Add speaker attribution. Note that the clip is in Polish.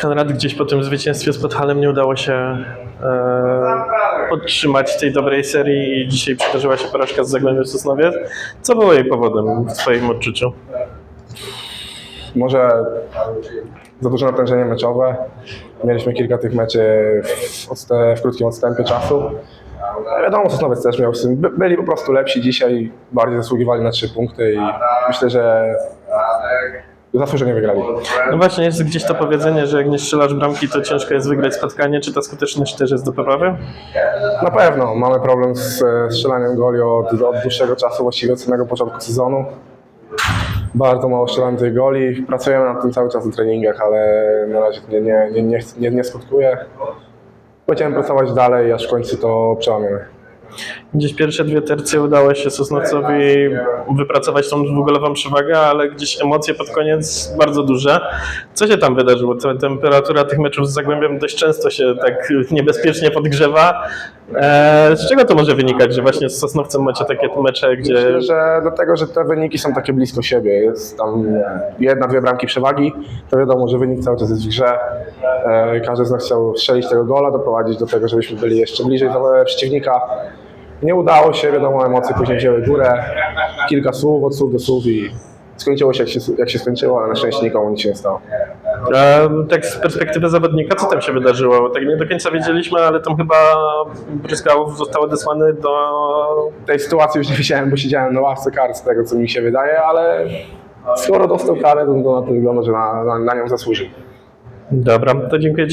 Speaker 1: Konrad gdzieś po tym zwycięstwie z Podhalem nie udało się e, podtrzymać tej dobrej serii i dzisiaj przydarzyła się porażka z Zagłębiem Sosnowiec. Co było jej powodem w Twoim odczuciu?
Speaker 2: Może za duże natężenie meczowe. Mieliśmy kilka tych meczy w, odste- w krótkim odstępie czasu. Wiadomo, Sosnowiec też miał. By, byli po prostu lepsi dzisiaj, bardziej zasługiwali na trzy punkty i myślę, że zasłużenie wygrali.
Speaker 1: No właśnie, jest gdzieś to powiedzenie, że jak nie strzelasz bramki, to ciężko jest wygrać spotkanie. Czy ta skuteczność też jest do poprawy?
Speaker 2: Na pewno mamy problem z e, strzelaniem goli od, od dłuższego czasu, właściwie od samego początku sezonu. Bardzo mało strzelamy tych goli. Pracujemy nad tym cały czas na treningach, ale na razie to nie, nie, nie, nie, nie, nie skutkuje. Będziemy pracować dalej, aż w końcu to przełamiemy.
Speaker 1: Gdzieś pierwsze dwie tercje udało się Sosnowcowi wypracować tą dwugolową przewagę, ale gdzieś emocje pod koniec bardzo duże. Co się tam wydarzyło? Temperatura tych meczów z Zagłębiem dość często się tak niebezpiecznie podgrzewa. E, z czego to może wynikać, że właśnie z Sosnowcem macie takie mecze, gdzie...
Speaker 2: Myślę, że dlatego, że te wyniki są takie blisko siebie. Jest tam jedna, dwie bramki przewagi. To wiadomo, że wynik cały czas jest w grze. E, Każdy z nas chciał strzelić tego gola, doprowadzić do tego, żebyśmy byli jeszcze bliżej do przeciwnika. Nie udało się, wiadomo, emocje później wzięły górę. Kilka słów, od słów do słów i skończyło się jak się, jak się skończyło, ale na szczęście nikomu nic się nie stało.
Speaker 1: Tak z perspektywy zawodnika, co tam się wydarzyło? Tak nie do końca wiedzieliśmy, ale tam chyba Bryskałów został odesłany do
Speaker 2: tej sytuacji już nie wiedziałem, bo siedziałem na ławce kar z tego, co mi się wydaje, ale skoro dostał karę, to to na to wygląda, że na, na, na nią zasłużył.
Speaker 1: Dobra, to dziękuję Ci